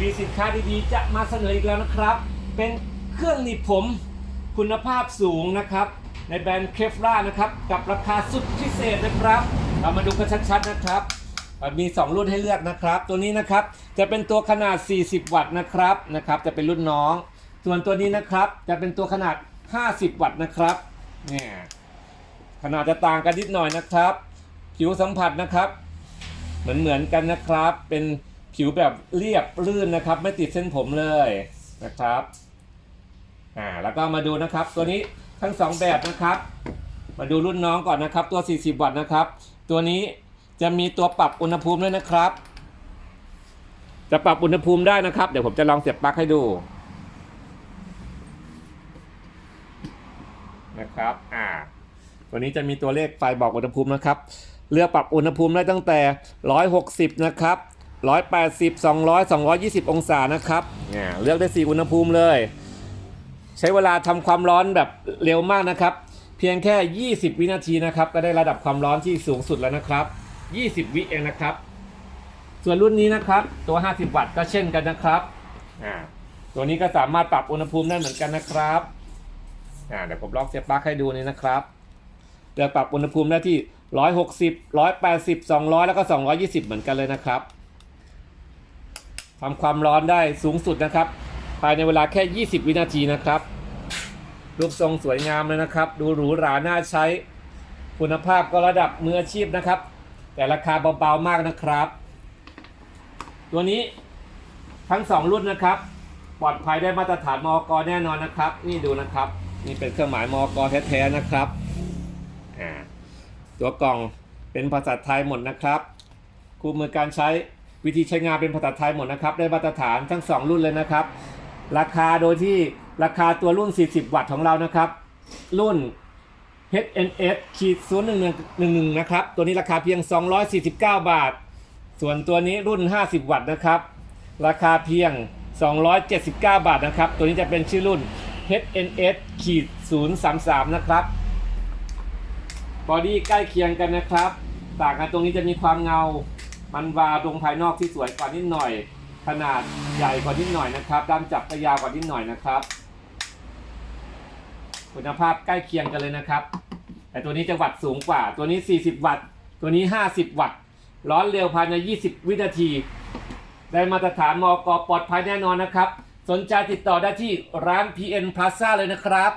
มีสินค้าดีๆ จะมาเสนออีกแล้วนะครับ เป็นเครื่องหนีบผมคุณภาพสูงนะครับ ในแบรนด์เคฟล่านะครับ กับราคาสุดพิเศษนะครับ เรามาดูกันชัดๆนะครับเอ่อมี 2 รุ่นให้เลือกนะครับ ตัวนี้นะครับจะเป็นตัวขนาด 40 วัตต์นะครับนะครับ จะเป็นรุ่นน้อง ส่วนตัวนี้นะครับ จะเป็นตัวขนาด 50 วัตต์นะครับเนี่ยขนาดจะต่างกันนิดหน่อยนะครับ ผิวสัมผัสนะครับ เหมือนเหมือนๆกันนะครับเป็น ผิวแบบเรียบลื่นนะครับ ไม่ติดเส้นผมเลยนะครับอ่าแล้วก็มาดูนะครับ ตัวนี้ทั้งสองแบบนะครับ มาดูรุ่นน้องก่อนนะครับ ตัว 40 วัตต์นะครับ ตัวนี้จะมีตัวปรับอุณหภูมิด้วยนะครับ จะปรับอุณหภูมิได้นะครับ เดี๋ยวผมจะลองเสียบปลั๊กให้ดูนะครับอ่าตัวนี้จะมีตัวเลขไฟบอกอุณหภูมินะครับ เลือกปรับอุณหภูมิได้ตั้งแต่ 160 นะครับ 180 200 220 องศานะครับเนี่ยเลือกได้ 4 อุณหภูมิเลย ใช้เวลาทำความร้อนแบบเร็วมากนะครับ เพียงแค่ 20 วินาทีนะครับ ก็ได้ระดับความร้อนที่สูงสุดแล้วนะครับ 20 วิเองนะครับ ส่วนรุ่นนี้นะครับ ตัว 50 วัตต์ก็เช่นกันนะครับอ่าตัวนี้ก็สามารถปรับอุณหภูมิได้เหมือนกันนะครับอ่าเดี๋ยวผมล็องเสียบปลั๊กให้ดูนี่นะครับจะปรับอุณหภูมิได้ที่ 160 180 200 แล้วก็ 220 เหมือนกันเลยนะครับ ทำความร้อนได้สูงสุดนะครับ ภายในเวลาแค่ 20 วินาทีนะครับ รูปทรงสวยงามเลยนะครับ ดูหรูหราน่าใช้ คุณภาพก็ระดับมืออาชีพนะครับ แต่ราคาเบาๆมากนะครับ ตัวนี้ทั้ง 2 รุ่นนะครับ ปลอดภัยได้มาตรฐานมอกแน่นอนนะครับ นี่ดูนะครับ นี่เป็นเครื่องหมายมอกแท้ๆนะครับตัวกล่องเป็นภาษาไทยหมดนะครับ คู่มือการใช้ วิธีใช้งานเป็นภาษาไทยหมดนะครับ ได้มาตรฐานทั้ง 2 รุ่นเลยนะครับ ราคาโดยที่ราคาตัวรุ่น 40 วัตต์ของเรานะครับ รุ่น HNS ขีด0111นะครับ ตัวนี้ราคาเพียง 249 บาท ส่วนตัวนี้รุ่น 50 วัตต์นะครับ ราคาเพียง 279 บาทนะครับ ตัวนี้จะเป็นชื่อรุ่น HNS ขีด033นะครับบอดี้ใกล้เคียงกันนะครับ ต่างกันตรงนี้จะมีความเงา มันวาวตรงภายนอกที่สวยกว่านิดหน่อย ขนาดใหญ่กว่านิดหน่อยนะครับ ด้ามจับก็ยาวกว่านิดหน่อยนะครับ คุณภาพใกล้เคียงกันเลยนะครับ แต่ตัวนี้จะวัตต์สูงกว่า ตัวนี้ 40 วัตต์ ตัวนี้ 50 วัตต์ ร้อนเร็วภายใน 20 วินาที ได้มาตรฐานมอกปลอดภัยแน่นอนนะครับ สนใจติดต่อได้ที่ร้าน PN Plaza เลยนะครับ